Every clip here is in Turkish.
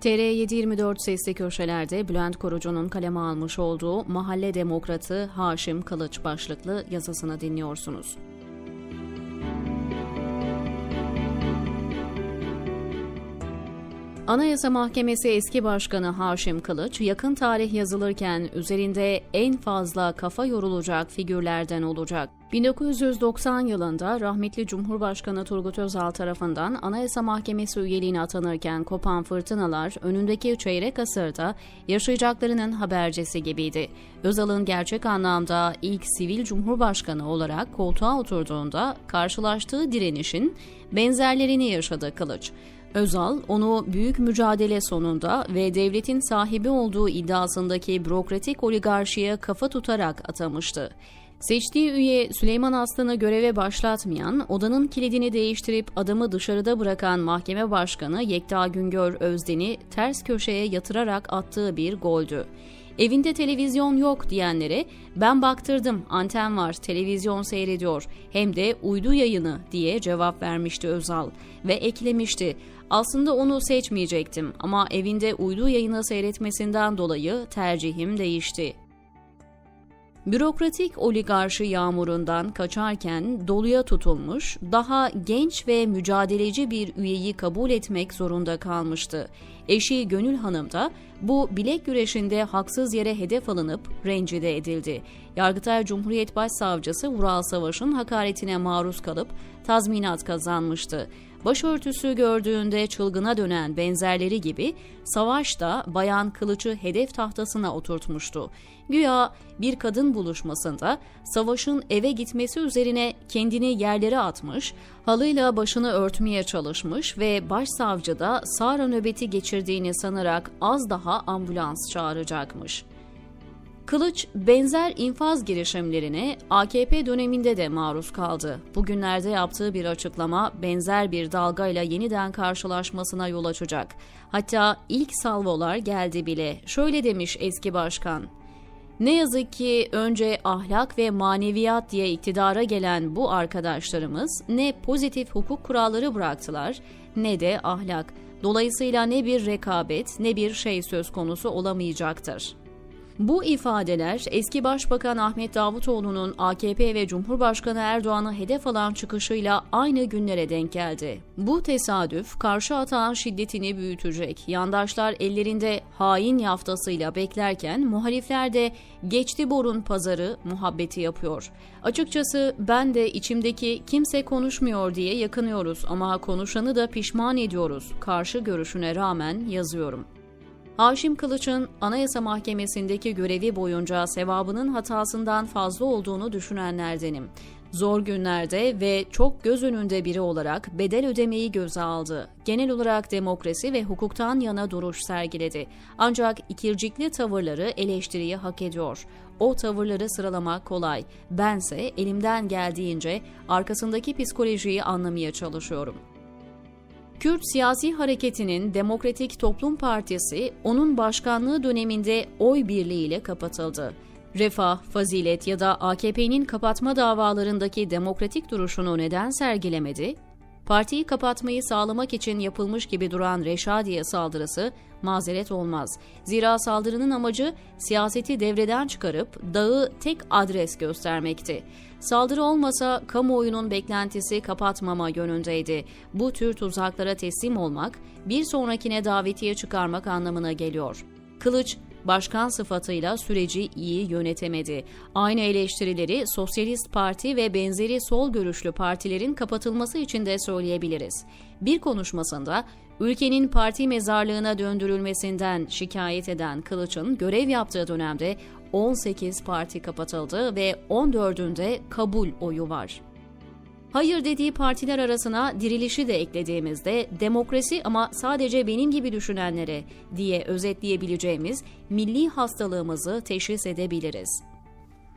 TR724 sesli köşelerde Bülent Korucu'nun kaleme almış olduğu Mahalle Demokratı Haşim Kılıç başlıklı yazısını dinliyorsunuz. Anayasa Mahkemesi eski başkanı Haşim Kılıç, yakın tarih yazılırken üzerinde en fazla kafa yorulacak figürlerden olacak. 1990 yılında rahmetli Cumhurbaşkanı Turgut Özal tarafından Anayasa Mahkemesi üyeliğine atanırken kopan fırtınalar önündeki çeyrek asırda yaşayacaklarının habercisi gibiydi. Özal'ın gerçek anlamda ilk sivil cumhurbaşkanı olarak koltuğa oturduğunda karşılaştığı direnişin benzerlerini yaşadı Kılıç. Özal onu büyük mücadele sonunda ve devletin sahibi olduğu iddiasındaki bürokratik oligarşiye kafa tutarak atamıştı. Seçtiği üye Süleyman Aslan'ı göreve başlatmayan, odanın kilidini değiştirip adamı dışarıda bırakan mahkeme başkanı Yekta Güngör Özden'i ters köşeye yatırarak attığı bir goldü. Evinde televizyon yok diyenlere ben baktırdım anten var televizyon seyrediyor hem de uydu yayını diye cevap vermişti Özal ve eklemişti aslında onu seçmeyecektim ama evinde uydu yayını seyretmesinden dolayı tercihim değişti. Bürokratik oligarşi yağmurundan kaçarken doluya tutulmuş, daha genç ve mücadeleci bir üyeyi kabul etmek zorunda kalmıştı. Eşi Gönül Hanım da bu bilek güreşinde haksız yere hedef alınıp rencide edildi. Yargıtay Cumhuriyet Başsavcısı Vural Savaş'ın hakaretine maruz kalıp tazminat kazanmıştı. Başörtüsü gördüğünde çılgına dönen benzerleri gibi Savaş da Bayan Kılıç'ı hedef tahtasına oturtmuştu. Güya bir kadın buluşmasında Savaş'ın eve gitmesi üzerine kendini yerlere atmış, halıyla başını örtmeye çalışmış ve başsavcı da Sara nöbeti geçirdiğini sanarak az daha ambulans çağıracakmış. Kılıç benzer infaz girişimlerine AKP döneminde de maruz kaldı. Bugünlerde yaptığı bir açıklama benzer bir dalgayla yeniden karşılaşmasına yol açacak. Hatta ilk salvolar geldi bile. Şöyle demiş eski başkan. Ne yazık ki önce ahlak ve maneviyat diye iktidara gelen bu arkadaşlarımız ne pozitif hukuk kuralları bıraktılar ne de ahlak. Dolayısıyla ne bir rekabet ne bir şey söz konusu olamayacaktır. Bu ifadeler eski Başbakan Ahmet Davutoğlu'nun AKP ve Cumhurbaşkanı Erdoğan'ı hedef alan çıkışıyla aynı günlere denk geldi. Bu tesadüf karşı atağın şiddetini büyütecek. Yandaşlar ellerinde hain yaftasıyla beklerken muhalifler de geçti borun pazarı muhabbeti yapıyor. Açıkçası ben de içimdeki kimse konuşmuyor diye yakınıyoruz ama konuşanı da pişman ediyoruz. Karşı görüşüne rağmen yazıyorum. Haşim Kılıç'ın Anayasa Mahkemesi'ndeki görevi boyunca sevabının hatasından fazla olduğunu düşünenlerdenim. Zor günlerde ve çok göz önünde biri olarak bedel ödemeyi göze aldı. Genel olarak demokrasi ve hukuktan yana duruş sergiledi. Ancak ikircikli tavırları eleştiriyi hak ediyor. O tavırları sıralamak kolay. Bense elimden geldiğince arkasındaki psikolojiyi anlamaya çalışıyorum. Kürt siyasi hareketinin Demokratik Toplum Partisi onun başkanlığı döneminde oy birliğiyle kapatıldı. Refah, Fazilet ya da AKP'nin kapatma davalarındaki demokratik duruşunu neden sergilemedi? Partiyi kapatmayı sağlamak için yapılmış gibi duran Reşadiye saldırısı mazeret olmaz. Zira saldırının amacı siyaseti devreden çıkarıp dağı tek adres göstermekti. Saldırı olmasa kamuoyunun beklentisi kapatmama yönündeydi. Bu tür tuzaklara teslim olmak bir sonrakine davetiye çıkarmak anlamına geliyor. Kılıç başkan sıfatıyla süreci iyi yönetemedi. Aynı eleştirileri Sosyalist Parti ve benzeri sol görüşlü partilerin kapatılması için de söyleyebiliriz. Bir konuşmasında ülkenin parti mezarlığına döndürülmesinden şikayet eden Kılıç'ın görev yaptığı dönemde 18 parti kapatıldı ve 14'ünde kabul oyu var. Hayır dediği partiler arasına dirilişi de eklediğimizde demokrasi ama sadece benim gibi düşünenlere diye özetleyebileceğimiz milli hastalığımızı teşhis edebiliriz.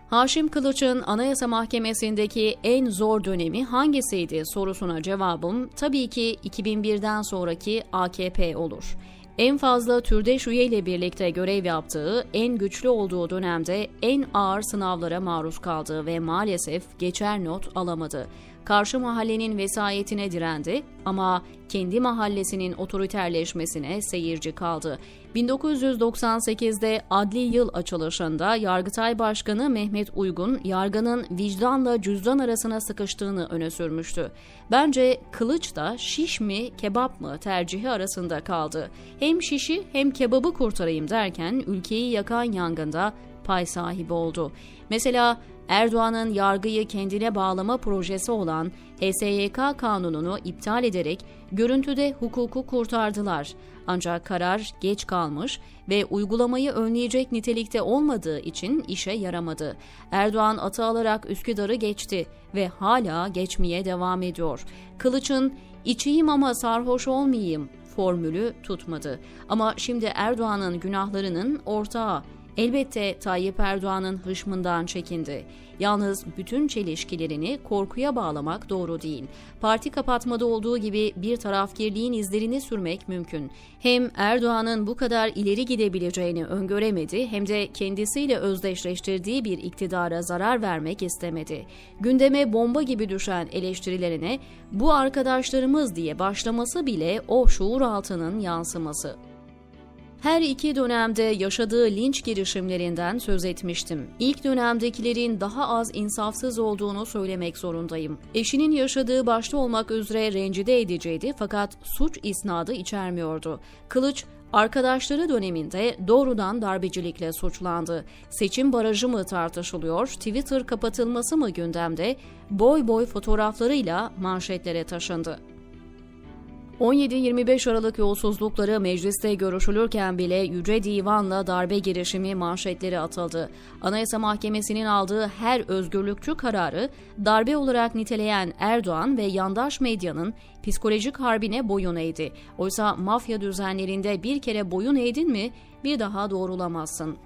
Haşim Kılıç'ın Anayasa Mahkemesi'ndeki en zor dönemi hangisiydi sorusuna cevabım tabii ki 2001'den sonraki AKP olur. En fazla türdeş üyeyle birlikte görev yaptığı, en güçlü olduğu dönemde en ağır sınavlara maruz kaldı ve maalesef geçer not alamadı. Karşı mahallenin vesayetine direndi ama kendi mahallesinin otoriterleşmesine seyirci kaldı. 1998'de adli yıl açılışında Yargıtay Başkanı Mehmet Uygun, yargının vicdanla cüzdan arasına sıkıştığını öne sürmüştü. Bence kılıç da şiş mi kebap mı tercihi arasında kaldı. Hem şişi hem kebabı kurtarayım derken ülkeyi yakan yangında pay sahibi oldu. Mesela Erdoğan'ın yargıyı kendine bağlama projesi olan HSYK kanununu iptal ederek görüntüde hukuku kurtardılar. Ancak karar geç kalmış ve uygulamayı önleyecek nitelikte olmadığı için işe yaramadı. Erdoğan atı alarak Üsküdar'ı geçti ve hala geçmeye devam ediyor. Kılıç'ın içeyim ama sarhoş olmayayım formülü tutmadı. Ama şimdi Erdoğan'ın günahlarının ortağı Elbette Tayyip Erdoğan'ın hışmından çekindi. Yalnız bütün çelişkilerini korkuya bağlamak doğru değil. Parti kapatmada olduğu gibi bir tarafkirliğin izlerini sürmek mümkün. Hem Erdoğan'ın bu kadar ileri gidebileceğini öngöremedi hem de kendisiyle özdeşleştirdiği bir iktidara zarar vermek istemedi. Gündeme bomba gibi düşen eleştirilerine bu arkadaşlarımız diye başlaması bile o şuur altının yansıması. Her iki dönemde yaşadığı linç girişimlerinden söz etmiştim. İlk dönemdekilerin daha az insafsız olduğunu söylemek zorundayım. Eşinin yaşadığı başta olmak üzere rencide ediciydi fakat suç isnadı içermiyordu. Kılıç Arkadaşları döneminde doğrudan darbecilikle suçlandı. Seçim barajı mı tartışılıyor, Twitter kapatılması mı gündemde, boy boy fotoğraflarıyla manşetlere taşındı. 17-25 Aralık yolsuzlukları mecliste görüşülürken bile Yüce Divan'la darbe girişimi manşetleri atıldı. Anayasa Mahkemesi'nin aldığı her özgürlükçü kararı darbe olarak niteleyen Erdoğan ve yandaş medyanın psikolojik harbine boyun eğdi. Oysa mafya düzenlerinde bir kere boyun eğdin mi bir daha doğrulamazsın.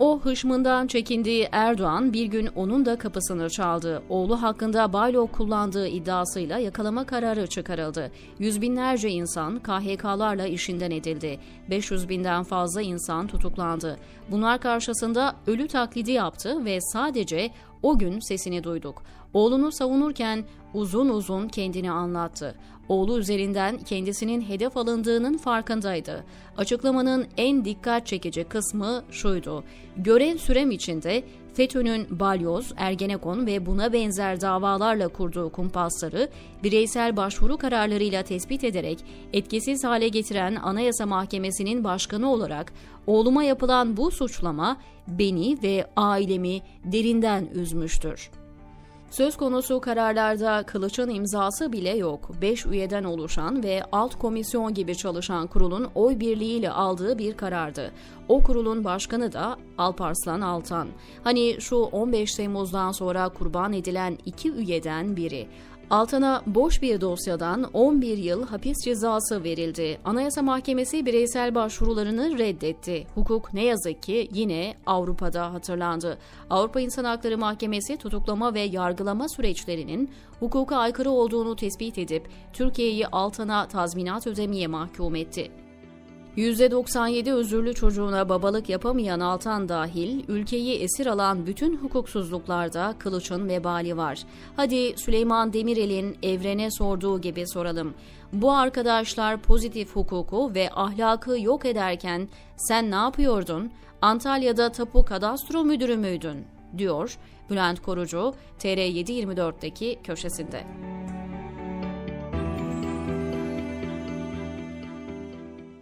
O hışmından çekindiği Erdoğan bir gün onun da kapısını çaldı. Oğlu hakkında baylok kullandığı iddiasıyla yakalama kararı çıkarıldı. Yüz binlerce insan KHK'larla işinden edildi. 500 binden fazla insan tutuklandı. Bunlar karşısında ölü taklidi yaptı ve sadece o gün sesini duyduk. Oğlunu savunurken uzun uzun kendini anlattı. Oğlu üzerinden kendisinin hedef alındığının farkındaydı. Açıklamanın en dikkat çekici kısmı şuydu. Görev sürem içinde FETÖ'nün balyoz, Ergenekon ve buna benzer davalarla kurduğu kumpasları bireysel başvuru kararlarıyla tespit ederek etkisiz hale getiren Anayasa Mahkemesi'nin başkanı olarak oğluma yapılan bu suçlama beni ve ailemi derinden üzmüştür. Söz konusu kararlarda Kılıç'ın imzası bile yok. 5 üyeden oluşan ve alt komisyon gibi çalışan kurulun oy birliğiyle aldığı bir karardı. O kurulun başkanı da Alparslan Altan. Hani şu 15 Temmuz'dan sonra kurban edilen iki üyeden biri. Altan'a boş bir dosyadan 11 yıl hapis cezası verildi. Anayasa Mahkemesi bireysel başvurularını reddetti. Hukuk ne yazık ki yine Avrupa'da hatırlandı. Avrupa İnsan Hakları Mahkemesi tutuklama ve yargılama süreçlerinin hukuka aykırı olduğunu tespit edip Türkiye'yi Altan'a tazminat ödemeye mahkum etti. %97 özürlü çocuğuna babalık yapamayan Altan dahil ülkeyi esir alan bütün hukuksuzluklarda Kılıç'ın vebali var. Hadi Süleyman Demirel'in evrene sorduğu gibi soralım. Bu arkadaşlar pozitif hukuku ve ahlakı yok ederken sen ne yapıyordun? Antalya'da tapu kadastro müdürü müydün? diyor Bülent Korucu TR724'deki köşesinde.